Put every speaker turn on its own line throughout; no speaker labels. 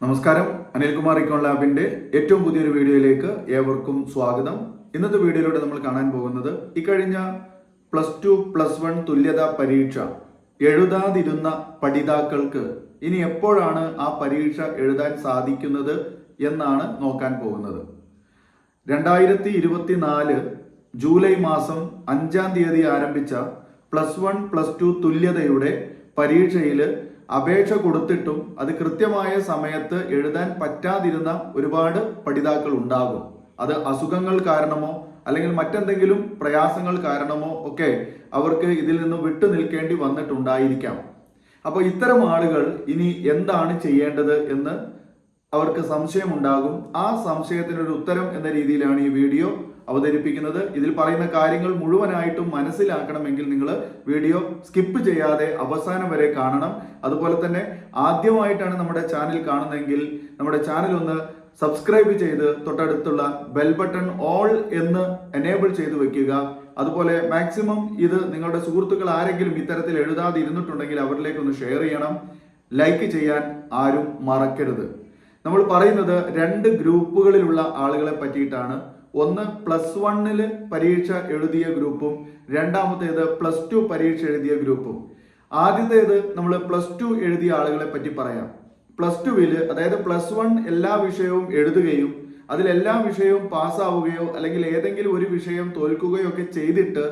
നമസ്കാരം. അനിൽകുമാർ ഇക്കോൺ ലാബിന്റെ ഏറ്റവും പുതിയൊരു വീഡിയോയിലേക്ക് ഏവർക്കും സ്വാഗതം. ഇന്നത്തെ വീഡിയോയിലൂടെ നമ്മൾ കാണാൻ പോകുന്നത് ഇക്കഴിഞ്ഞ പ്ലസ് ടു പ്ലസ് വൺ തുല്യതാ പരീക്ഷ എഴുതാതിരുന്ന പഠിതാക്കൾക്ക് ഇനി എപ്പോഴാണ് ആ പരീക്ഷ എഴുതാൻ സാധിക്കുന്നത് എന്നാണ് നോക്കാൻ പോകുന്നത്. രണ്ടായിരത്തി ഇരുപത്തിനാല് ജൂലൈ മാസം അഞ്ചാം തീയതി ആരംഭിച്ച പ്ലസ് വൺ പ്ലസ് ടു തുല്യതയുടെ പരീക്ഷയിൽ അപേക്ഷ കൊടുത്തിട്ടും അത് കൃത്യമായ സമയത്ത് എഴുതാൻ പറ്റാതിരുന്ന ഒരുപാട് പഠിതാക്കൾ ഉണ്ടാകും. അത് അസുഖങ്ങൾ കാരണമോ അല്ലെങ്കിൽ മറ്റെന്തെങ്കിലും പ്രയാസങ്ങൾ കാരണമോ ഒക്കെ അവർക്ക് ഇതിൽ നിന്ന് വിട്ടു നിൽക്കേണ്ടി വന്നിട്ടുണ്ടായിരിക്കാം. അപ്പോൾ ഇത്തരം ആളുകൾ ഇനി എന്താണ് ചെയ്യേണ്ടത് എന്ന് അവർക്ക് സംശയമുണ്ടാകും. ആ സംശയത്തിനൊരു ഉത്തരം എന്ന രീതിയിലാണ് ഈ വീഡിയോ അവതരിപ്പിക്കുന്നത്. ഇതിൽ പറയുന്ന കാര്യങ്ങൾ മുഴുവനായിട്ടും മനസ്സിലാക്കണമെങ്കിൽ നിങ്ങൾ വീഡിയോ സ്കിപ്പ് ചെയ്യാതെ അവസാനം വരെ കാണണം. അതുപോലെ തന്നെ ആദ്യമായിട്ടാണ് നമ്മുടെ ചാനൽ കാണുന്നതെങ്കിൽ നമ്മുടെ ചാനൽ ഒന്ന് സബ്സ്ക്രൈബ് ചെയ്ത് തൊട്ടടുത്തുള്ള ബെൽ ബട്ടൺ ഓൾ എന്ന് എനേബിൾ ചെയ്ത് വെക്കുക. അതുപോലെ മാക്സിമം ഇത് നിങ്ങളുടെ സുഹൃത്തുക്കൾ ആരെങ്കിലും ഇത്തരത്തിൽ എഴുതാതെ ഇരുന്നിട്ടുണ്ടെങ്കിൽ അവരിലേക്ക് ഒന്ന് ഷെയർ ചെയ്യണം. ലൈക്ക് ചെയ്യാൻ ആരും മറക്കരുത്. നമ്മൾ പറയുന്നത് രണ്ട് ഗ്രൂപ്പുകളിലുള്ള ആളുകളെ പറ്റിയിട്ടാണ്. ഒന്ന് പ്ലസ് വണ്ണിൽ പരീക്ഷ എഴുതിയ ഗ്രൂപ്പും രണ്ടാമത്തേത് പ്ലസ് ടു പരീക്ഷ എഴുതിയ ഗ്രൂപ്പും. ആദ്യത്തേത് നമ്മൾ പ്ലസ് ടു എഴുതിയ ആളുകളെ പറ്റി പറയാം. പ്ലസ് ടുവിൽ അതായത് പ്ലസ് വൺ എല്ലാ വിഷയവും എഴുതുകയും അതിലെല്ലാ വിഷയവും പാസ്സാവുകയോ അല്ലെങ്കിൽ ഏതെങ്കിലും ഒരു വിഷയം തോൽക്കുകയോ ഒക്കെ ചെയ്തിട്ട്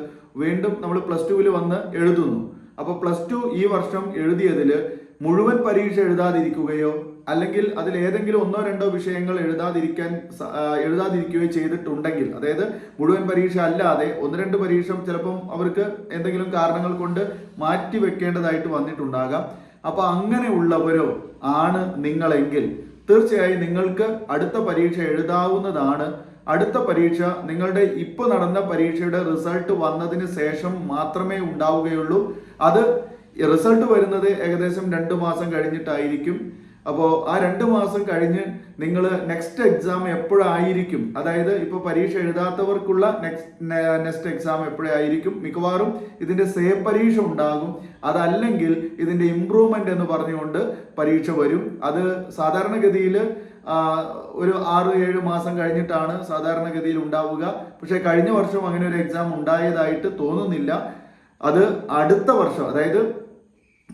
വീണ്ടും നമ്മൾ പ്ലസ് ടുവിൽ വന്ന് എഴുതുന്നു. അപ്പോൾ പ്ലസ് ടു ഈ വർഷം എഴുതിയതിൽ മുഴുവൻ പരീക്ഷ എഴുതാതിരിക്കുകയോ അല്ലെങ്കിൽ അതിൽ ഏതെങ്കിലും ഒന്നോ രണ്ടോ വിഷയങ്ങൾ എഴുതാതിരിക്കാൻ എഴുതാതിരിക്കുകയോ ചെയ്തിട്ടുണ്ടെങ്കിൽ അതായത് മുഴുവൻ പരീക്ഷ അല്ലാതെ ഒന്ന് രണ്ട് പരീക്ഷ ചിലപ്പം അവർക്ക് എന്തെങ്കിലും കാരണങ്ങൾ കൊണ്ട് മാറ്റി വെക്കേണ്ടതായിട്ട് വന്നിട്ടുണ്ടാകാം. അപ്പൊ അങ്ങനെയുള്ളവരോ ആണ് നിങ്ങളെങ്കിൽ തീർച്ചയായും നിങ്ങൾക്ക് അടുത്ത പരീക്ഷ എഴുതാവുന്നതാണ്. അടുത്ത പരീക്ഷ നിങ്ങളുടെ ഇപ്പോൾ നടന്ന പരീക്ഷയുടെ റിസൾട്ട് വന്നതിന് ശേഷം മാത്രമേ ഉണ്ടാവുകയുള്ളൂ. അത് റിസൾട്ട് വരുന്നത് ഏകദേശം രണ്ട് മാസം കഴിഞ്ഞിട്ടായിരിക്കും. അപ്പോൾ ആ രണ്ട് മാസം കഴിഞ്ഞ് നിങ്ങൾ നെക്സ്റ്റ് എക്സാം എപ്പോഴായിരിക്കും? അതായത് ഇപ്പോൾ പരീക്ഷ എഴുതാത്തവർക്കുള്ള നെക്സ്റ്റ് നെക്സ്റ്റ് എക്സാം എപ്പോഴായിരിക്കും? മിക്കവാറും ഇതിന്റെ സേ പരീക്ഷ ഉണ്ടാകും. അതല്ലെങ്കിൽ ഇതിന്റെ ഇംപ്രൂവ്മെന്റ് എന്ന് പറഞ്ഞുകൊണ്ട് പരീക്ഷ വരും. അത് സാധാരണഗതിയിൽ ഒരു ആറ് ഏഴ് മാസം കഴിഞ്ഞിട്ടാണ് സാധാരണഗതിയിൽ ഉണ്ടാവുക. പക്ഷേ കഴിഞ്ഞ വർഷം അങ്ങനെ ഒരു എക്സാം ഉണ്ടായതായിട്ട് തോന്നുന്നില്ല. അത് അടുത്ത വർഷം അതായത്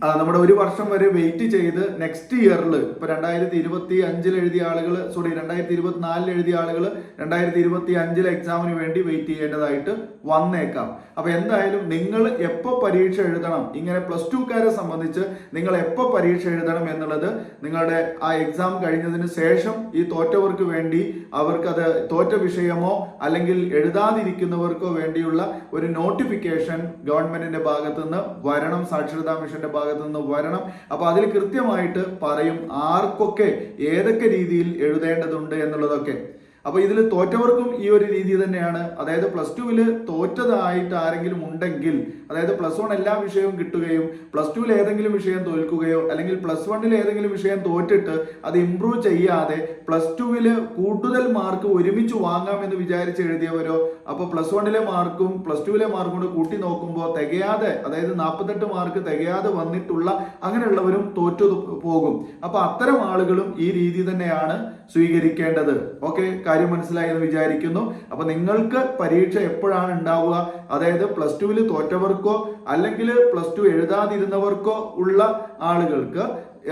നമ്മുടെ ഒരു വർഷം വരെ വെയിറ്റ് ചെയ്ത് നെക്സ്റ്റ് ഇയറിൽ ഇപ്പൊ രണ്ടായിരത്തി ഇരുപത്തി അഞ്ചിൽ എഴുതിയ ആളുകൾ സോറി രണ്ടായിരത്തി ഇരുപത്തിനാലിൽ എഴുതിയ ആളുകൾ രണ്ടായിരത്തി ഇരുപത്തി അഞ്ചിലെ എക്സാമിന് വേണ്ടി വെയിറ്റ് ചെയ്യേണ്ടതായിട്ട് വന്നേക്കാം. അപ്പൊ എന്തായാലും നിങ്ങൾ എപ്പോൾ പരീക്ഷ എഴുതണം ഇങ്ങനെ പ്ലസ് ടുക്കാരെ സംബന്ധിച്ച് നിങ്ങൾ എപ്പോൾ പരീക്ഷ എഴുതണം എന്നുള്ളത് നിങ്ങളുടെ ആ എക്സാം കഴിഞ്ഞതിന് ശേഷം ഈ തോറ്റവർക്ക് വേണ്ടി അവർക്കത് തോറ്റ വിഷയമോ അല്ലെങ്കിൽ എഴുതാതിരിക്കുന്നവർക്കോ വേണ്ടിയുള്ള ഒരു നോട്ടിഫിക്കേഷൻ ഗവൺമെന്റിന്റെ ഭാഗത്തു നിന്ന് വരണം സാക്ഷരതാ മിഷന്റെ ഭാഗത്തു നിന്ന് വരണം. അപ്പൊ അതിൽ കൃത്യമായിട്ട് പറയും ആർക്കൊക്കെ ഏതൊക്കെ രീതിയിൽ എഴുതേണ്ടതുണ്ട് എന്നുള്ളതൊക്കെ. അപ്പൊ ഇതിൽ തോറ്റവർക്കും ഈ ഒരു രീതി തന്നെയാണ്. അതായത് പ്ലസ് ടുവിൽ തോറ്റതായിട്ട് ആരെങ്കിലും ഉണ്ടെങ്കിൽ അതായത് പ്ലസ് വൺ എല്ലാ വിഷയവും കിട്ടുകയും പ്ലസ് ടുവിൽ ഏതെങ്കിലും വിഷയം തോൽക്കുകയോ അല്ലെങ്കിൽ പ്ലസ് വണ്ണിൽ ഏതെങ്കിലും വിഷയം തോറ്റിട്ട് അത് ഇംപ്രൂവ് ചെയ്യാതെ പ്ലസ് ടുവിൽ കൂടുതൽ മാർക്ക് ഒരുമിച്ച് വാങ്ങാമെന്ന് വിചാരിച്ച് എഴുതിയവരോ അപ്പോൾ പ്ലസ് വണ്ണിലെ മാർക്കും പ്ലസ് ടുവിലെ മാർക്കും കൂടെ കൂട്ടി നോക്കുമ്പോൾ തികയാതെ അതായത് നാൽപ്പത്തെട്ട് മാർക്ക് തികയാതെ വന്നിട്ടുള്ള അങ്ങനെയുള്ളവരും തോറ്റു പോകും. അപ്പോൾ അത്തരം ആളുകളും ഈ രീതി തന്നെയാണ്. സ്വീകരിക്കേണ്ടത്. ഓക്കെ കാര്യം മനസ്സിലായി എന്ന് വിചാരിക്കുന്നു. അപ്പൊ നിങ്ങൾക്ക് പരീക്ഷ എപ്പോഴാണ് ഉണ്ടാവുക? അതായത് പ്ലസ് ടുവിൽ തോറ്റവർക്കോ അല്ലെങ്കിൽ പ്ലസ് ടു എഴുതാതിരുന്നവർക്കോ ഉള്ള ആളുകൾക്ക്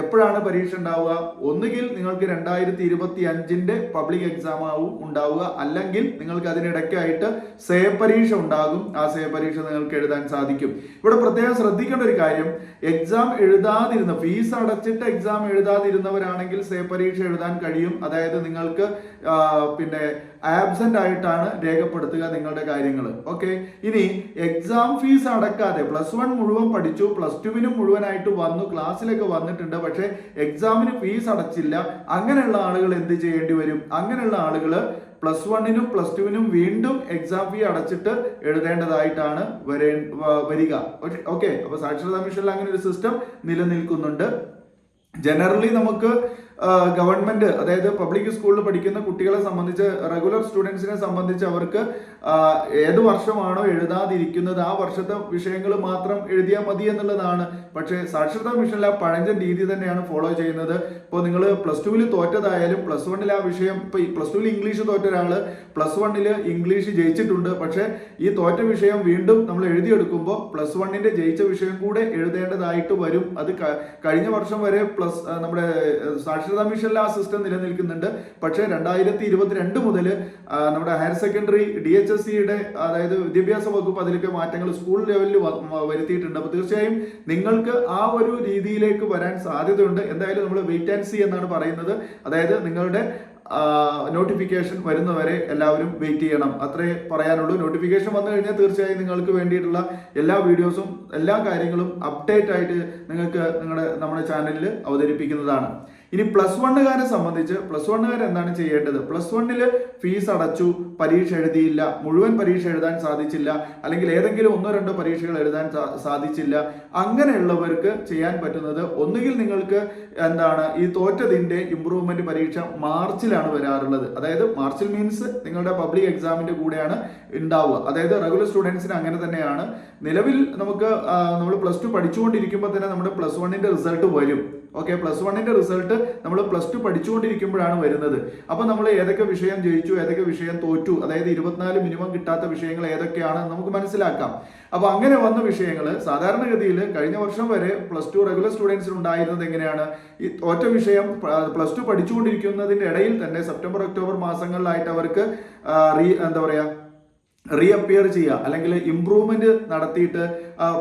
എപ്പോഴാണ് പരീക്ഷ ഉണ്ടാവുക? ഒന്നുകിൽ നിങ്ങൾക്ക് രണ്ടായിരത്തി ഇരുപത്തി അഞ്ചിന്റെ പബ്ലിക് എക്സാം ആവും ഉണ്ടാവുക. അല്ലെങ്കിൽ നിങ്ങൾക്ക് അതിനിടയ്ക്കായിട്ട് സേ പരീക്ഷ ഉണ്ടാകും. ആ സേ പരീക്ഷ നിങ്ങൾക്ക് എഴുതാൻ സാധിക്കും. ഇവിടെ പ്രത്യേകം ശ്രദ്ധിക്കേണ്ട ഒരു കാര്യം എക്സാം എഴുതാതിരുന്ന ഫീസ് അടച്ചിട്ട് എക്സാം എഴുതാതിരുന്നവരാണെങ്കിൽ സേ പരീക്ഷ എഴുതാൻ കഴിയും. അതായത് നിങ്ങൾക്ക് പിന്നെ ആബ്സെന്റ് ആയിട്ടാണ് രേഖപ്പെടുത്തുക നിങ്ങളുടെ കാര്യങ്ങൾ. ഓക്കെ ഇനി എക്സാം ഫീസ് അടക്കാതെ പ്ലസ് വൺ മുഴുവൻ പഠിച്ചു പ്ലസ് ടുവിനും മുഴുവനായിട്ട് വന്നു ക്ലാസ്സിലേക്ക് വന്നിട്ടുണ്ട്. പക്ഷേ എക്സാമിന് ഫീസ് അടച്ചില്ല. അങ്ങനെയുള്ള ആളുകൾ എന്ത് ചെയ്യേണ്ടി വരും? അങ്ങനെയുള്ള ആളുകൾ പ്ലസ് വണ്ണിനും പ്ലസ് ടുവിനും വീണ്ടും എക്സാം ഫീ അടച്ചിട്ട് എഴുതേണ്ടതായിട്ടാണ് വരേ വരിക. ഓക്കെ അപ്പോൾ സാക്ഷരതാ മിഷനിൽ അങ്ങനെ ഒരു സിസ്റ്റം നിലനിൽക്കുന്നുണ്ട്. ജനറലി നമുക്ക് ഗവൺമെന്റ് അതായത് പബ്ലിക് സ്കൂളിൽ പഠിക്കുന്ന കുട്ടികളെ സംബന്ധിച്ച് റെഗുലർ സ്റ്റുഡൻസിനെ സംബന്ധിച്ച് അവർക്ക് ഏത് വർഷമാണോ എഴുതാതിരിക്കുന്നത് ആ വർഷത്തെ വിഷയങ്ങൾ മാത്രം എഴുതിയാൽ മതി എന്നുള്ളതാണ്. പക്ഷേ സാക്ഷരതാ മിഷനിൽ ആ പഴഞ്ചൻ രീതി തന്നെയാണ് ഫോളോ ചെയ്യുന്നത്. ഇപ്പോൾ നിങ്ങൾ പ്ലസ് ടുവിൽ തോറ്റതായാലും പ്ലസ് വണ്ണിൽ ആ വിഷയം ഇപ്പോൾ പ്ലസ് ടുവിൽ ഇംഗ്ലീഷ് തോറ്റ ഒരാൾ പ്ലസ് വണ്ണിൽ ഇംഗ്ലീഷ് ജയിച്ചിട്ടുണ്ട്. പക്ഷേ ഈ തോറ്റ വിഷയം വീണ്ടും നമ്മൾ എഴുതിയെടുക്കുമ്പോൾ പ്ലസ് വണ്ണിന്റെ ജയിച്ച വിഷയം കൂടെ എഴുതേണ്ടതായിട്ട് വരും. അത് കഴിഞ്ഞ വർഷം വരെ പ്ലസ് നമ്മുടെ ആ, സാക്ഷരതാ മിഷനിൽ ആ സിസ്റ്റം നിലനിൽക്കുന്നുണ്ട്. പക്ഷേ രണ്ടായിരത്തി ഇരുപത്തിരണ്ട് മുതൽ നമ്മുടെ higher secondary D H S സിയുടെ അതായത് വിദ്യാഭ്യാസ വകുപ്പ് അതിലൊക്കെ മാറ്റങ്ങൾ സ്കൂൾ ലെവലിൽ വരുത്തിയിട്ടുണ്ട്. അപ്പോൾ തീർച്ചയായും നിങ്ങൾക്ക് ആ ഒരു രീതിയിലേക്ക് വരാൻ സാധ്യതയുണ്ട്. എന്തായാലും നമ്മൾ വെയിറ്റ് ആൻഡ് സി എന്നാണ് പറയുന്നത്. അതായത് നിങ്ങളുടെ നോട്ടിഫിക്കേഷൻ വരുന്നവരെ എല്ലാവരും വെയിറ്റ് ചെയ്യണം. അത്രേ പറയാനുള്ളൂ. നോട്ടിഫിക്കേഷൻ വന്നു കഴിഞ്ഞാൽ തീർച്ചയായും നിങ്ങൾക്ക് വേണ്ടിയിട്ടുള്ള എല്ലാ വീഡിയോസും എല്ലാ കാര്യങ്ങളും അപ്ഡേറ്റ് ആയിട്ട് നിങ്ങൾക്ക് നിങ്ങളുടെ നമ്മുടെ ചാനലിൽ അവതരിപ്പിക്കുന്നതാണ്. ഇനി പ്ലസ് വണ്ണുകാരെ സംബന്ധിച്ച് പ്ലസ് വണ്ണുകാർ എന്താണ് ചെയ്യേണ്ടത്? പ്ലസ് വണ്ണിൽ ഫീസ് അടച്ചു പരീക്ഷ എഴുതിയില്ല മുഴുവൻ പരീക്ഷ എഴുതാൻ സാധിച്ചില്ല അല്ലെങ്കിൽ ഏതെങ്കിലും ഒന്നോ രണ്ടോ പരീക്ഷകൾ എഴുതാൻ സാധിച്ചില്ല. അങ്ങനെയുള്ളവർക്ക് ചെയ്യാൻ പറ്റുന്നത് ഒന്നുകിൽ നിങ്ങൾക്ക് എന്താണ് ഈ തോറ്റതിന്റെ ഇമ്പ്രൂവ്മെന്റ് പരീക്ഷ മാർച്ചിലാണ് വരാറുള്ളത്. അതായത് മാർച്ചിൽ മീൻസ് നിങ്ങളുടെ പബ്ലിക് എക്സാമിന്റെ കൂടെയാണ് ഉണ്ടാവുക. അതായത് റെഗുലർ സ്റ്റുഡൻസിന് അങ്ങനെ തന്നെയാണ്. നിലവിൽ നമുക്ക് നമ്മൾ പ്ലസ് ടു പഠിച്ചുകൊണ്ടിരിക്കുമ്പോൾ തന്നെ നമ്മുടെ പ്ലസ് വണ്ണിന്റെ റിസൾട്ട് വരും. ഓക്കെ പ്ലസ് വണ്ണിന്റെ റിസൾട്ട് നമ്മൾ പ്ലസ് ടു പഠിച്ചുകൊണ്ടിരിക്കുമ്പോഴാണ് വരുന്നത്. അപ്പൊ നമ്മൾ ഏതൊക്കെ വിഷയം ജയിച്ചു ഏതൊക്കെ വിഷയം തോറ്റു അതായത് ഇരുപത്തിനാല് മിനിമം കിട്ടാത്ത വിഷയങ്ങൾ ഏതൊക്കെയാണ് നമുക്ക് മനസ്സിലാക്കാം. അപ്പൊ അങ്ങനെ വന്ന വിഷയങ്ങൾ സാധാരണഗതിയിൽ കഴിഞ്ഞ വർഷം വരെ പ്ലസ് ടു റെഗുലർ സ്റ്റുഡൻസിന് ഉണ്ടായിരുന്നത് എങ്ങനെയാണ്? ഈ തോറ്റ വിഷയം പ്ലസ് ടു പഠിച്ചുകൊണ്ടിരിക്കുന്നതിന്റെ ഇടയിൽ തന്നെ സെപ്റ്റംബർ ഒക്ടോബർ മാസങ്ങളിലായിട്ട് അവർക്ക് റീ എന്താ പറയാ റീഅപ്പിയർ ചെയ്യുക. അല്ലെങ്കിൽ ഇമ്പ്രൂവ്മെന്റ് നടത്തിയിട്ട്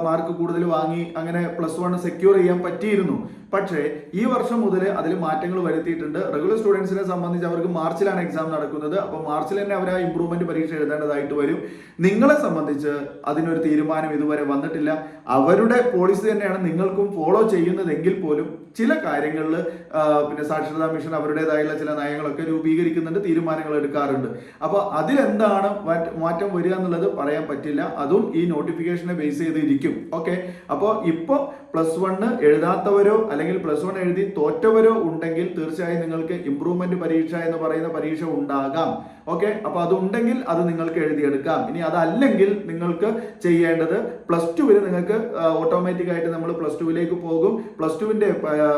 മാർക്ക് കൂടുതൽ വാങ്ങി അങ്ങനെ പ്ലസ് വൺ സെക്യൂർ ചെയ്യാൻ പറ്റിയിരുന്നു. പക്ഷേ ഈ വർഷം മുതൽ അതിൽ മാറ്റങ്ങൾ വരുത്തിയിട്ടുണ്ട്. റെഗുലർ സ്റ്റുഡൻസിനെ സംബന്ധിച്ച് അവർക്ക് മാർച്ചിലാണ് എക്സാം നടക്കുന്നത്. അപ്പോൾ മാർച്ചിൽ തന്നെ അവർ ആ ഇംപ്രൂവ്മെന്റ് പരീക്ഷ എഴുതേണ്ടതായിട്ട് വരും. നിങ്ങളെ സംബന്ധിച്ച് അതിനൊരു തീരുമാനം ഇതുവരെ വന്നിട്ടില്ല. അവരുടെ പോളിസി തന്നെയാണ് നിങ്ങൾക്കും ഫോളോ ചെയ്യുന്നതെങ്കിൽ പോലും ചില കാര്യങ്ങളിൽ പിന്നെ സാക്ഷരതാ മിഷൻ അവരുടേതായുള്ള ചില നയങ്ങളൊക്കെ രൂപീകരിക്കുന്നുണ്ട് തീരുമാനങ്ങൾ എടുക്കാറുണ്ട്. അപ്പോൾ അതിലെന്താണ് മാറ്റം വരിക എന്നുള്ളത് പറയാൻ പറ്റില്ല. അതും ഈ നോട്ടിഫിക്കേഷനെ ബേസ് ചെയ്തിരിക്കും. ഓക്കെ അപ്പോൾ ഇപ്പോൾ പ്ലസ് വണ്ണ് എഴുതാത്തവരോ അല്ലെങ്കിൽ പ്ലസ് വൺ എഴുതി തോറ്റവരോ ഉണ്ടെങ്കിൽ തീർച്ചയായും നിങ്ങൾക്ക് ഇംപ്രൂവ്മെന്റ് പരീക്ഷ എന്ന് പറയുന്ന പരീക്ഷ ഉണ്ടാകാം. ഓക്കെ അപ്പൊ അതുണ്ടെങ്കിൽ അത് നിങ്ങൾക്ക് എഴുതിയെടുക്കാം. ഇനി അതല്ലെങ്കിൽ നിങ്ങൾക്ക് ചെയ്യേണ്ടത് പ്ലസ് ടുവിൽ നിങ്ങൾക്ക് ഓട്ടോമാറ്റിക് ആയിട്ട് നമ്മൾ പ്ലസ് ടുവിലേക്ക് പോകും. പ്ലസ് ടുവിന്റെ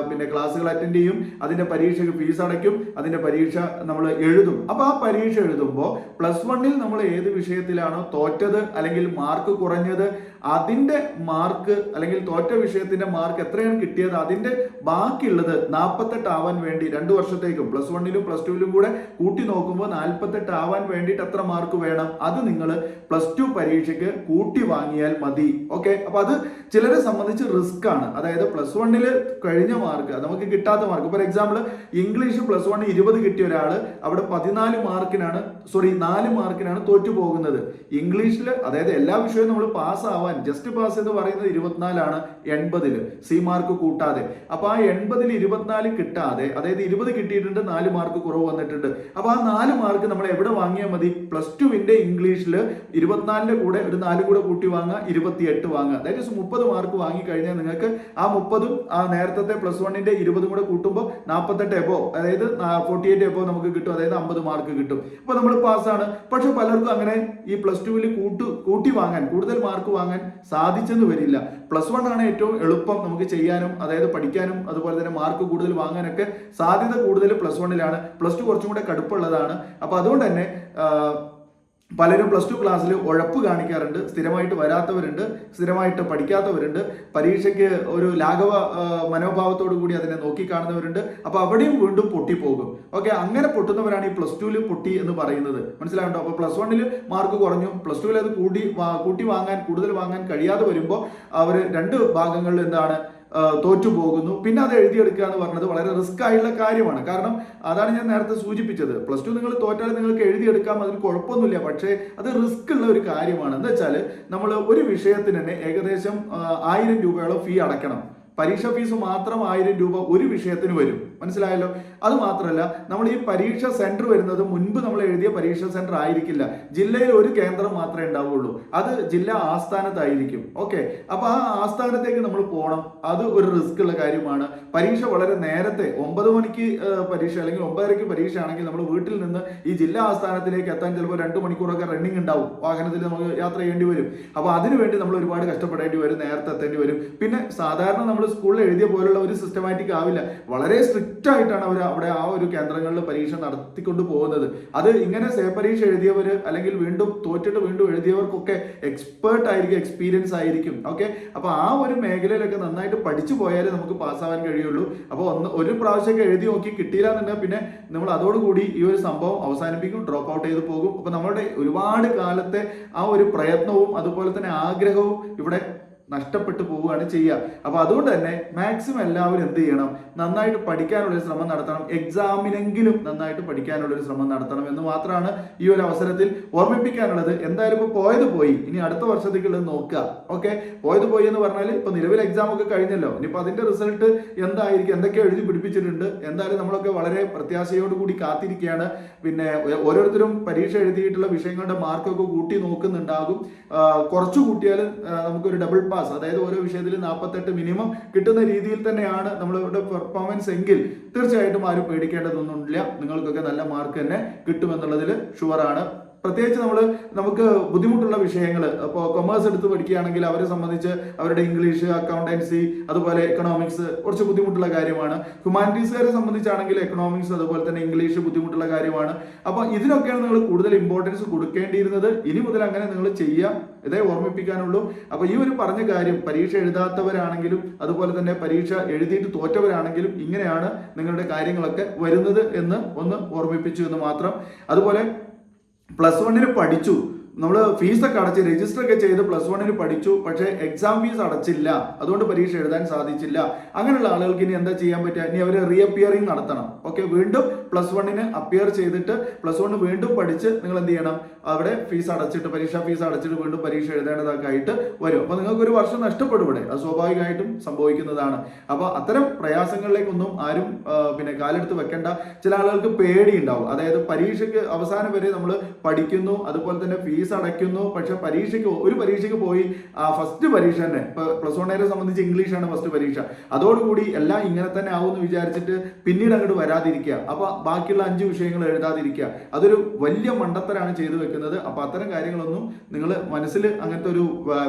പിന്നെ ക്ലാസ്സുകൾ അറ്റൻഡ് ചെയ്യും. അതിന്റെ പരീക്ഷയ്ക്ക് ഫീസ് അടയ്ക്കും. അതിന്റെ പരീക്ഷ നമ്മൾ എഴുതും. അപ്പൊ ആ പരീക്ഷ എഴുതുമ്പോൾ പ്ലസ് വണ്ണിൽ നമ്മൾ ഏത് വിഷയത്തിലാണോ തോറ്റത് അല്ലെങ്കിൽ മാർക്ക് കുറഞ്ഞത് അതിന്റെ മാർക്ക് അല്ലെങ്കിൽ തോറ്റ വിഷയത്തിന്റെ മാർക്ക് എത്രയാണ് കിട്ടിയത്? അതിന്റെ ബാക്കിയുള്ളത് നാൽപ്പത്തെട്ട് ആവാൻ വേണ്ടി രണ്ട് വർഷത്തേക്കും പ്ലസ് വണ്ണിലും പ്ലസ് ടുവിലും കൂടെ കൂട്ടി നോക്കുമ്പോൾ നാൽപ്പത്തെട്ട് ആവാൻ വേണ്ടിയിട്ട് എത്ര മാർക്ക് വേണം? അത് നിങ്ങൾ പ്ലസ് ടു പരീക്ഷയ്ക്ക് കൂട്ടി വാങ്ങിയാൽ മതി. ഓക്കെ അപ്പോൾ അത് ചിലരെ സംബന്ധിച്ച് റിസ്ക് ആണ്. അതായത് പ്ലസ് വണ്ണിൽ കഴിഞ്ഞ മാർക്ക് നമുക്ക് കിട്ടാത്ത mark for example English plus one ഇരുപത് കിട്ടിയ ഒരാൾ അവിടെ പതിനാല് മാർക്കിനാണ് സോറി നാല് മാർക്കിനാണ് തോറ്റു പോകുന്നത് ഇംഗ്ലീഷിൽ അതായത് എല്ലാ വിഷയവും നമ്മൾ പാസ് ആവാൻ ജസ്റ്റ് പാസ് എന്ന് പറയുന്നത് ഇരുപത്തിനാലാണ് എൺപതിൽ സി മാർക്ക് കൂട്ടാതെ. അപ്പൊ ആ എൺപതിൽ ഇരുപത്തിനാല് കിട്ടാതെ അതായത് ഇരുപത് കിട്ടിയിട്ടുണ്ട് നാല് മാർക്ക് കുറവ് വന്നിട്ടുണ്ട്. അപ്പൊ ആ നാല് മാർക്ക് നമ്മൾ എവിടെ വാങ്ങിയാൽ മതി? പ്ലസ് ടുവിന്റെ ഇംഗ്ലീഷിൽ ഇരുപത്തിനാലിന്റെ കൂടെ ഒരു നാല് കൂടെ കൂട്ടി വാങ്ങുക ഇരുപത്തിയെട്ട് വാങ്ങുക. അതായത് മുപ്പത് മാർക്ക് വാങ്ങി കഴിഞ്ഞാൽ നിങ്ങൾക്ക് ആ മുപ്പതും ആ നേരത്തെ പ്ലസ് വണ്ണിന്റെ ഇരുപതും കൂടെ കൂട്ടുമ്പോൾ നാൽപ്പത്തെട്ട് എബോ അതായത് ഫോർട്ടി എയ്റ്റ് എബോ നമുക്ക് കിട്ടും അതായത് അമ്പത് മാർക്ക് കിട്ടും. അപ്പൊ നമ്മൾ പാസ്സാണ്. പക്ഷെ പലർക്കും അങ്ങനെ ഈ പ്ലസ് ടുവിൽ കൂട്ടു കൂട്ടി വാങ്ങാൻ കൂടുതൽ മാർക്ക് വാങ്ങാൻ സാധിച്ചെന്ന് വരില്ല. പ്ലസ് വൺ ആണ് ഏറ്റവും എളുപ്പം നമുക്ക് ചെയ്യാനും അതായത് പഠിക്കാനും അതുപോലെ തന്നെ മാർക്ക് കൂടുതൽ വാങ്ങാനൊക്കെ സാധ്യത കൂടുതൽ പ്ലസ് വണ്ണിലാണ് പ്ലസ് ടു കുറച്ചും കൂടെ കടുപ്പുള്ളതാണ് അപ്പൊ അതുകൊണ്ട് തന്നെ പലരും പ്ലസ് ടു ക്ലാസ്സിൽ ഉഴപ്പ് കാണിക്കാറുണ്ട് സ്ഥിരമായിട്ട് വരാത്തവരുണ്ട് സ്ഥിരമായിട്ട് പഠിക്കാത്തവരുണ്ട് പരീക്ഷയ്ക്ക് ഒരു ലാഘവ മനോഭാവത്തോടു കൂടി അതിനെ നോക്കിക്കാണുന്നവരുണ്ട് അപ്പൊ അവിടെയും വീണ്ടും പൊട്ടിപ്പോകും. ഓക്കെ അങ്ങനെ പൊട്ടുന്നവരാണ് ഈ പ്ലസ് ടുവിൽ പൊട്ടി എന്ന് പറയുന്നത്. മനസ്സിലാകണ്ടോ? അപ്പോൾ പ്ലസ് വണ്ണിൽ മാർക്ക് കുറഞ്ഞു. പ്ലസ് ടുവിൽ അത് കൂടി കൂട്ടി വാങ്ങാൻ കൂടുതൽ വാങ്ങാൻ കഴിയാതെ വരുമ്പോൾ അവർ രണ്ട് ഭാഗങ്ങളിൽ എന്താണ് ആ, തോറ്റു പോകുന്നു പിന്നെ അത് എഴുതിയെടുക്കുക എന്ന് പറഞ്ഞത് വളരെ റിസ്ക് ആയിട്ടുള്ള കാര്യമാണ്. കാരണം അതാണ് ഞാൻ നേരത്തെ സൂചിപ്പിച്ചത്. പ്ലസ് ടു നിങ്ങൾ തോറ്റാലും നിങ്ങൾക്ക് എഴുതിയെടുക്കാം അതിൽ കുഴപ്പമൊന്നുമില്ല. പക്ഷേ അത് റിസ്ക് ഉള്ള ഒരു കാര്യമാണ്. എന്താ വെച്ചാൽ നമ്മൾ ഒരു വിഷയത്തിന് തന്നെ ഏകദേശം ആയിരം രൂപയോളം ഫീ അടയ്ക്കണം. പരീക്ഷ ഫീസ് മാത്രം ആയിരം രൂപ ഒരു വിഷയത്തിന് വരും. മനസ്സിലായല്ലോ? അത് മാത്രമല്ല നമ്മൾ ഈ പരീക്ഷ സെന്റർ വരുന്നത് മുൻപ് നമ്മൾ എഴുതിയ പരീക്ഷ സെന്റർ ആയിരിക്കില്ല. ജില്ലയിൽ ഒരു കേന്ദ്രം മാത്രമേ ഉണ്ടാവുള്ളൂ അത് ജില്ലാ ആസ്ഥാനത്തായിരിക്കും. ഓക്കെ അപ്പൊ ആ ആസ്ഥാനത്തേക്ക് നമ്മൾ പോകണം. അത് ഒരു റിസ്ക് ഉള്ള കാര്യമാണ്. പരീക്ഷ വളരെ നേരത്തെ ഒമ്പത് മണിക്ക് പരീക്ഷ അല്ലെങ്കിൽ ഒമ്പതരയ്ക്ക് പരീക്ഷ ആണെങ്കിൽ നമ്മൾ വീട്ടിൽ നിന്ന് ഈ ജില്ലാ ആസ്ഥാനത്തിലേക്ക് എത്താൻ ചിലപ്പോൾ രണ്ട് മണിക്കൂറൊക്കെ റണ്ണിങ് ഉണ്ടാവും. വാഹനത്തിൽ നമുക്ക് യാത്ര ചെയ്യേണ്ടി വരും. അപ്പോൾ അതിനുവേണ്ടി നമ്മൾ ഒരുപാട് കഷ്ടപ്പെടേണ്ടി വരും നേരത്തെ എത്തേണ്ടി വരും. പിന്നെ സാധാരണ നമ്മൾ സ്കൂളിൽ എഴുതിയ പോലുള്ള ഒരു സിസ്റ്റമാറ്റിക് ആവില്ല. വളരെ സ്ട്രിക്റ്റ് ആയിട്ടാണ് അവർ അവിടെ ആ ഒരു കേന്ദ്രങ്ങളിൽ പരീക്ഷ നടത്തിക്കൊണ്ട് പോകുന്നത്. അത് ഇങ്ങനെ സേ പരീക്ഷ എഴുതിയവർ അല്ലെങ്കിൽ വീണ്ടും തോറ്റിട്ട് വീണ്ടും എഴുതിയവർക്കൊക്കെ എക്സ്പേർട്ട് ആയിരിക്കും എക്സ്പീരിയൻസ് ആയിരിക്കും. ഓക്കെ അപ്പോൾ ആ ഒരു മേഖലയിലൊക്കെ നന്നായിട്ട് പഠിച്ചു പോയാലേ നമുക്ക് പാസ്സാവാൻ കഴിയുള്ളൂ. അപ്പോൾ ഒന്ന് ഒരു പ്രാവശ്യമൊക്കെ എഴുതി നോക്കി കിട്ടിയില്ല എന്നുണ്ടെങ്കിൽ പിന്നെ നമ്മൾ അതോടുകൂടി ഈ ഒരു സംഭവം അവസാനിപ്പിക്കും ഡ്രോപ്പ് ഔട്ട് ചെയ്ത് പോകും. അപ്പോൾ നമ്മുടെ ഒരുപാട് കാലത്തെ ആ ഒരു പ്രയത്നവും അതുപോലെ തന്നെ ആഗ്രഹവും ഇവിടെ നഷ്ടപ്പെട്ടു പോവുകയാണ് ചെയ്യുക. അപ്പൊ അതുകൊണ്ട് തന്നെ മാക്സിമം എല്ലാവരും എന്ത് ചെയ്യണം? നന്നായിട്ട് പഠിക്കാനുള്ള ശ്രമം നടത്തണം. എക്സാമിനെങ്കിലും നന്നായിട്ട് പഠിക്കാനുള്ള ഒരു ശ്രമം നടത്തണം എന്ന് മാത്രമാണ് ഈ ഒരു അവസരത്തിൽ ഓർമ്മിപ്പിക്കാനുള്ളത്. എന്തായാലും ഇപ്പോൾ പോയത് പോയി. ഇനി അടുത്ത വർഷത്തേക്കുള്ളത് നോക്കുക. ഓക്കെ പോയത് പോയി എന്ന് പറഞ്ഞാൽ ഇപ്പൊ നിലവിൽ എക്സാം ഒക്കെ കഴിഞ്ഞല്ലോ. ഇനിയിപ്പോൾ അതിന്റെ റിസൾട്ട് എന്തായിരിക്കും? എന്തൊക്കെ എഴുതി പിടിപ്പിച്ചിട്ടുണ്ട്. എന്തായാലും നമ്മളൊക്കെ വളരെ പ്രത്യാശയോടുകൂടി കാത്തിരിക്കുകയാണ്. പിന്നെ ഓരോരുത്തരും പരീക്ഷ എഴുതിയിട്ടുള്ള വിഷയങ്ങളുടെ മാർക്കൊക്കെ കൂട്ടി നോക്കുന്നുണ്ടാകും. കുറച്ചു കൂട്ടിയാൽ നമുക്കൊരു ഡബിൾ പാസ് അതായത് ഓരോ വിഷയത്തിൽ നാൽപ്പത്തെട്ട് മിനിമം കിട്ടുന്ന രീതിയിൽ തന്നെയാണ് നമ്മളുടെ പെർഫോമൻസ് എങ്കിൽ തീർച്ചയായിട്ടും ആരും പേടിക്കേണ്ടതൊന്നുമില്ല. നിങ്ങൾക്കൊക്കെ നല്ല മാർക്ക് തന്നെ കിട്ടുമെന്നുള്ളതിൽ ഷുവറാണ് പ്രത്യേകിച്ച് നമ്മൾ നമുക്ക് ബുദ്ധിമുട്ടുള്ള വിഷയങ്ങൾ അപ്പോൾ കൊമേഴ്സ് എടുത്ത് പഠിക്കുകയാണെങ്കിൽ അവരെ സംബന്ധിച്ച് അവരുടെ ഇംഗ്ലീഷ് അക്കൗണ്ടൻസി അതുപോലെ എക്കണോമിക്സ് കുറച്ച് ബുദ്ധിമുട്ടുള്ള കാര്യമാണ്. ഹ്യൂമാനിറ്റീസുകാരെ സംബന്ധിച്ചാണെങ്കിൽ എക്കണോമിക്സ് അതുപോലെ തന്നെ ഇംഗ്ലീഷ് ബുദ്ധിമുട്ടുള്ള കാര്യമാണ്. അപ്പോൾ ഇതിനൊക്കെയാണ് നിങ്ങൾ കൂടുതൽ ഇമ്പോർട്ടൻസ് കൊടുക്കേണ്ടിയിരുന്നത്. ഇനി മുതൽ അങ്ങനെ നിങ്ങൾ ചെയ്യുക ഇതേ ഓർമ്മിപ്പിക്കാനുള്ളൂ. അപ്പോൾ ഈ ഒരു പറഞ്ഞ കാര്യം പരീക്ഷ എഴുതാത്തവരാണെങ്കിലും അതുപോലെ തന്നെ പരീക്ഷ എഴുതിയിട്ട് തോറ്റവരാണെങ്കിലും ഇങ്ങനെയാണ് നിങ്ങളുടെ കാര്യങ്ങളൊക്കെ വരുന്നത് എന്ന് ഒന്ന് ഓർമ്മിപ്പിച്ചു എന്ന് മാത്രം. അതുപോലെ പ്ലസ് വണ്ണിന് പഠിച്ചു. നമ്മൾ ഫീസൊക്കെ അടച്ച് രജിസ്റ്റർ ഒക്കെ ചെയ്ത് പ്ലസ് വണ്ണിന് പഠിച്ചു. പക്ഷേ എക്സാം ഫീസ് അടച്ചില്ല. അതുകൊണ്ട് പരീക്ഷ എഴുതാൻ സാധിച്ചില്ല. അങ്ങനെയുള്ള ആളുകൾക്ക് ഇനി എന്താ ചെയ്യാൻ പറ്റുക? ഇനി അവർ റീഅപ്പിയറിംഗ് നടത്തണം. ഓക്കെ വീണ്ടും പ്ലസ് വണ്ണിന് അപ്പിയർ ചെയ്തിട്ട് പ്ലസ് വൺ വീണ്ടും പഠിച്ച് നിങ്ങൾ എന്ത് ചെയ്യണം അവിടെ ഫീസ് അടച്ചിട്ട് പരീക്ഷാ ഫീസ് അടച്ചിട്ട് വീണ്ടും പരീക്ഷ എഴുതേണ്ടതൊക്കെ ആയിട്ട് വരും. അപ്പോൾ നിങ്ങൾക്ക് ഒരു വർഷം നഷ്ടപ്പെടും ഇവിടെ. അത് സ്വാഭാവികമായിട്ടും സംഭവിക്കുന്നതാണ്. അപ്പോൾ അത്തരം പ്രയാസങ്ങളിലേക്കൊന്നും ആരും പിന്നെ കാലെടുത്ത് വെക്കേണ്ട. ചില ആളുകൾക്ക് പേടി ഉണ്ടാവും അതായത് പരീക്ഷയ്ക്ക് അവസാനം വരെ നമ്മൾ പഠിക്കുന്നു അതുപോലെ തന്നെ ഫീസ് അടയ്ക്കുന്നു. പക്ഷെ പരീക്ഷയ്ക്ക് ഒരു പരീക്ഷയ്ക്ക് പോയി ആ ഫസ്റ്റ് പരീക്ഷ തന്നെ. പ്ലസ് വണ്ണേരെ സംബന്ധിച്ച് ഇംഗ്ലീഷാണ് ഫസ്റ്റ് പരീക്ഷ. അതോടുകൂടി എല്ലാം ഇങ്ങനെ തന്നെ ആവും എന്ന് വിചാരിച്ചിട്ട് പിന്നീട് അങ്ങോട്ട് വരാതിരിക്കുക. അപ്പൊ ബാക്കിയുള്ള അഞ്ച് വിഷയങ്ങൾ എഴുതാതിരിക്കുക. അതൊരു വലിയ മണ്ടത്തരാണ് ചെയ്തു വെക്കുന്നത്. അപ്പൊ അത്തരം കാര്യങ്ങളൊന്നും നിങ്ങൾ മനസ്സിൽ അങ്ങനത്തെ ഒരു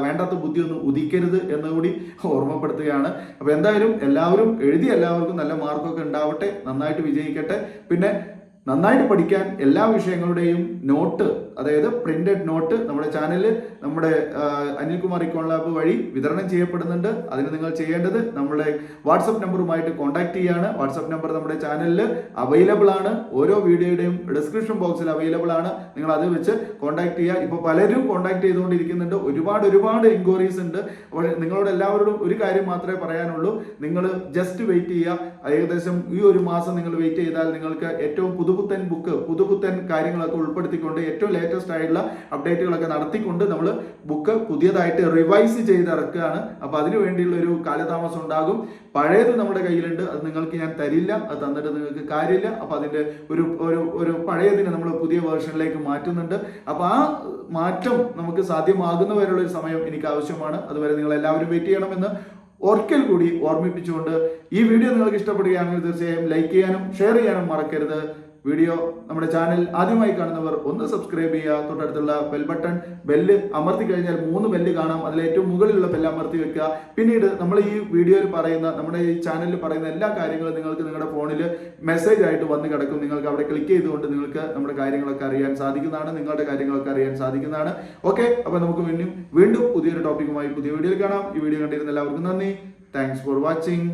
വേണ്ടാത്ത ബുദ്ധിയൊന്നും ഉദിക്കരുത് എന്നുകൂടി ഓർമ്മപ്പെടുത്തുകയാണ്. അപ്പൊ എന്തായാലും എല്ലാവരും എഴുതി എല്ലാവർക്കും നല്ല മാർക്കൊക്കെ ഉണ്ടാവട്ടെ. നന്നായിട്ട് വിജയിക്കട്ടെ. പിന്നെ നന്നായിട്ട് പഠിക്കാൻ എല്ലാ വിഷയങ്ങളുടെയും നോട്ട് അതായത് പ്രിന്റഡ് നോട്ട് നമ്മുടെ ചാനലിൽ നമ്മുടെ അനിൽകുമാർ ഇക്കോൺ ലാബ് വഴി വിതരണം ചെയ്യപ്പെടുന്നുണ്ട്. അതിന് നിങ്ങൾ ചെയ്യേണ്ടത് നമ്മുടെ വാട്സപ്പ് നമ്പറുമായിട്ട് കോൺടാക്ട് ചെയ്യാണ്. വാട്സപ്പ് നമ്പർ നമ്മുടെ ചാനലിൽ അവൈലബിൾ ആണ്. ഓരോ വീഡിയോയുടെയും ഡിസ്ക്രിപ്ഷൻ ബോക്സിൽ അവൈലബിൾ ആണ്. നിങ്ങൾ അത് വെച്ച് കോൺടാക്ട് ചെയ്യുക. ഇപ്പോൾ പലരും കോൺടാക്ട് ചെയ്തുകൊണ്ടിരിക്കുന്നുണ്ട്. ഒരുപാട് ഒരുപാട് എൻക്വയറീസ് ഉണ്ട്. അപ്പോൾ നിങ്ങളോട് എല്ലാവരോടും ഒരു കാര്യം മാത്രമേ പറയാനുള്ളൂ. നിങ്ങൾ ജസ്റ്റ് വെയിറ്റ് ചെയ്യുക. ഏകദേശം ഈ ഒരു മാസം നിങ്ങൾ വെയിറ്റ് ചെയ്താൽ നിങ്ങൾക്ക് ഏറ്റവും പുതുപുത്തൻ ബുക്ക് പുതുപുത്തൻ കാര്യങ്ങളൊക്കെ ഉൾപ്പെടുത്തിക്കൊണ്ട് ഏറ്റവും ആയിട്ടുള്ള അപ്ഡേറ്റുകളൊക്കെ നടത്തിക്കൊണ്ട് നമ്മൾ ബുക്ക് പുതിയതായിട്ട് റിവൈസ് ചെയ്ത് ഇറക്കുകയാണ് അപ്പോൾ അതിനു വേണ്ടിയുള്ള ഒരു കാലതാമസം ഉണ്ടാകും. പഴയത് നമ്മുടെ കയ്യിലുണ്ട്. അത് നിങ്ങൾക്ക് ഞാൻ തരില്ല. അത് തന്നിട്ട് നിങ്ങൾക്ക് കാര്യമില്ല. അപ്പോൾ അതിന്റെ ഒരു ഒരു ഒരു പഴയതിനെ നമ്മൾ പുതിയ വേർഷനിലേക്ക് മാറ്റുന്നുണ്ട്. അപ്പോൾ ആ മാറ്റം നമുക്ക് സാധ്യമാകുന്നവരെയുള്ള ഒരു സമയം എനിക്ക് ആവശ്യമാണ്. അതുവരെ നിങ്ങൾ എല്ലാവരും വെയിറ്റ് ചെയ്യണമെന്ന് ഒരിക്കൽ കൂടി ഓർമ്മിപ്പിച്ചുകൊണ്ട് ഈ വീഡിയോ നിങ്ങൾക്ക് ഇഷ്ടപ്പെടുകയാണെങ്കിൽ തീർച്ചയായും ലൈക്ക് ചെയ്യാനും ഷെയർ ചെയ്യാനും മറക്കരുത്. വീഡിയോ നമ്മുടെ ചാനൽ ആദ്യമായി കാണുന്നവർ ഒന്ന് സബ്സ്ക്രൈബ് ചെയ്യുക. തൊട്ടടുത്തുള്ള ബെൽ ബട്ടൺ ബെല്ല് അമർത്തി കഴിഞ്ഞാൽ മൂന്ന് ബെല്ല് കാണാം. അതിൽ ഏറ്റവും മുകളിലുള്ള ബെല്ല് അമർത്തി വെക്കുക. പിന്നീട് നമ്മൾ ഈ വീഡിയോയിൽ പറയുന്ന നമ്മുടെ ഈ ചാനലിൽ പറയുന്ന എല്ലാ കാര്യങ്ങളും നിങ്ങൾക്ക് നിങ്ങളുടെ ഫോണിൽ മെസ്സേജ് ആയിട്ട് വന്ന് കിടക്കും. നിങ്ങൾക്ക് അവിടെ ക്ലിക്ക് ചെയ്തുകൊണ്ട് നിങ്ങൾക്ക് നമ്മുടെ കാര്യങ്ങളൊക്കെ അറിയാൻ സാധിക്കുന്നതാണ് നിങ്ങളുടെ കാര്യങ്ങളൊക്കെ അറിയാൻ സാധിക്കുന്നതാണ്. ഓക്കെ അപ്പോൾ നമുക്ക് വീണ്ടും വീണ്ടും പുതിയൊരു ടോപ്പിക്കുമായി പുതിയ വീഡിയോയിൽ കാണാം. ഈ വീഡിയോ കണ്ടിരുന്ന എല്ലാവർക്കും നന്ദി. Thanks for watching